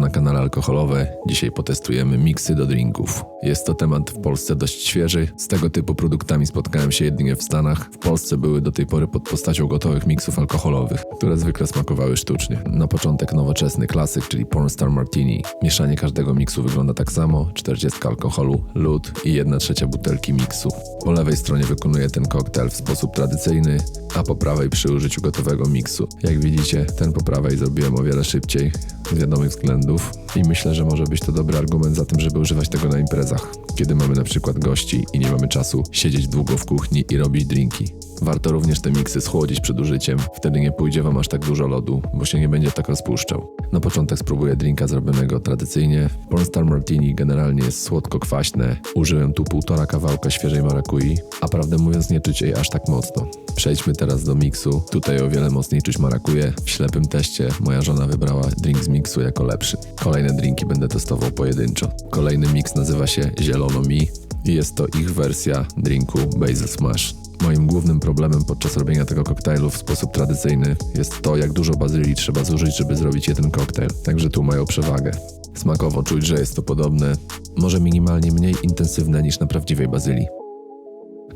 na kanale Alkoholowe. Dzisiaj potestujemy miksy do drinków. Jest to temat w Polsce dość świeży. Z tego typu produktami spotkałem się jedynie w Stanach. W Polsce były do tej pory pod postacią gotowych miksów alkoholowych, które zwykle smakowały sztucznie. Na początek nowoczesny klasyk, czyli Pornstar Martini. Mieszanie każdego miksu wygląda tak samo. 40 alkoholu, lód i 1 trzecia butelki miksu. Po lewej stronie wykonuję ten koktajl w sposób tradycyjny, a po prawej przy użyciu gotowego miksu. Jak widzicie, ten po prawej zrobiłem o wiele szybciej, wiadomych względów i myślę, że może być to dobry argument za tym, żeby używać tego na imprezach, kiedy mamy na przykład gości i nie mamy czasu siedzieć długo w kuchni i robić drinki. Warto również te miksy schłodzić przed użyciem, wtedy nie pójdzie Wam aż tak dużo lodu, bo się nie będzie tak rozpuszczał. Na początek spróbuję drinka zrobionego tradycyjnie. Pornstar Martini generalnie jest słodko-kwaśne. Użyłem tu półtora kawałka świeżej marakui, a prawdę mówiąc nie czuć jej aż tak mocno. Przejdźmy teraz do miksu. Tutaj o wiele mocniej czuć marakuję. W ślepym teście moja żona wybrała drink z miksu jako lepszy. Kolejne drinki będę testował pojedynczo. Kolejny miks nazywa się Zielono Mi i jest to ich wersja drinku Basil Smash. Moim głównym problemem podczas robienia tego koktajlu w sposób tradycyjny jest to, jak dużo bazylii trzeba zużyć, żeby zrobić jeden koktajl. Także tu mają przewagę. Smakowo czuć, że jest to podobne, może minimalnie mniej intensywne niż na prawdziwej bazylii.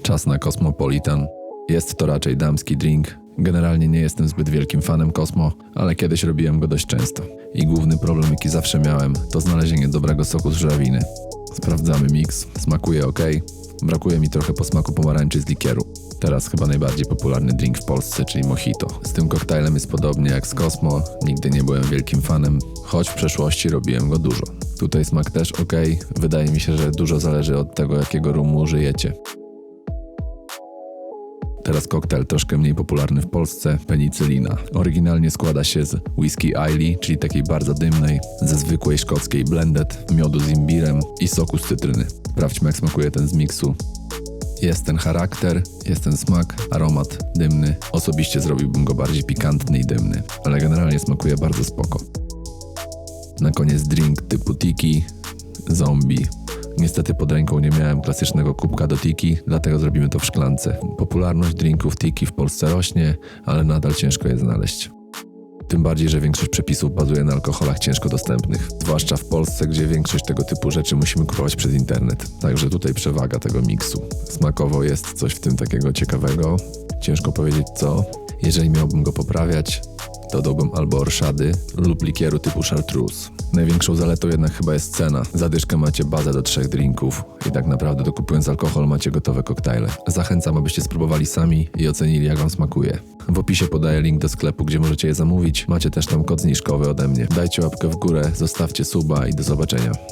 Czas na Cosmopolitan. Jest to raczej damski drink. Generalnie nie jestem zbyt wielkim fanem Cosmo, ale kiedyś robiłem go dość często. I główny problem, jaki zawsze miałem, to znalezienie dobrego soku z żurawiny. Sprawdzamy miks, smakuje ok. Brakuje mi trochę posmaku pomarańczy z likieru. Teraz chyba najbardziej popularny drink w Polsce, czyli mojito. Z tym koktajlem jest podobnie jak z Cosmo. Nigdy nie byłem wielkim fanem, choć w przeszłości robiłem go dużo. Tutaj smak też ok. Wydaje mi się, że dużo zależy od tego, jakiego rumu użyjecie. Teraz koktajl troszkę mniej popularny w Polsce, penicylina. Oryginalnie składa się z whisky Ailey, czyli takiej bardzo dymnej, ze zwykłej szkockiej blended, miodu z imbirem i soku z cytryny. Sprawdźmy jak smakuje ten z miksu. Jest ten charakter, jest ten smak, aromat dymny. Osobiście zrobiłbym go bardziej pikantny i dymny, ale generalnie smakuje bardzo spoko. Na koniec drink typu tiki, zombie. Niestety pod ręką nie miałem klasycznego kubka do tiki, dlatego zrobimy to w szklance. Popularność drinków tiki w Polsce rośnie, ale nadal ciężko je znaleźć. Tym bardziej, że większość przepisów bazuje na alkoholach ciężko dostępnych, zwłaszcza w Polsce, gdzie większość tego typu rzeczy musimy kupować przez internet. Także tutaj przewaga tego miksu. Smakowo jest coś w tym takiego ciekawego. Ciężko powiedzieć co. Jeżeli miałbym go poprawiać, dodałbym albo orszady lub likieru typu chartreuse. Największą zaletą jednak chyba jest cena. Za dyszkę macie bazę do trzech drinków i tak naprawdę dokupując alkohol macie gotowe koktajle. Zachęcam, abyście spróbowali sami i ocenili jak wam smakuje. W opisie podaję link do sklepu, gdzie możecie je zamówić. Macie też tam kod zniżkowy ode mnie. Dajcie łapkę w górę, zostawcie suba i do zobaczenia.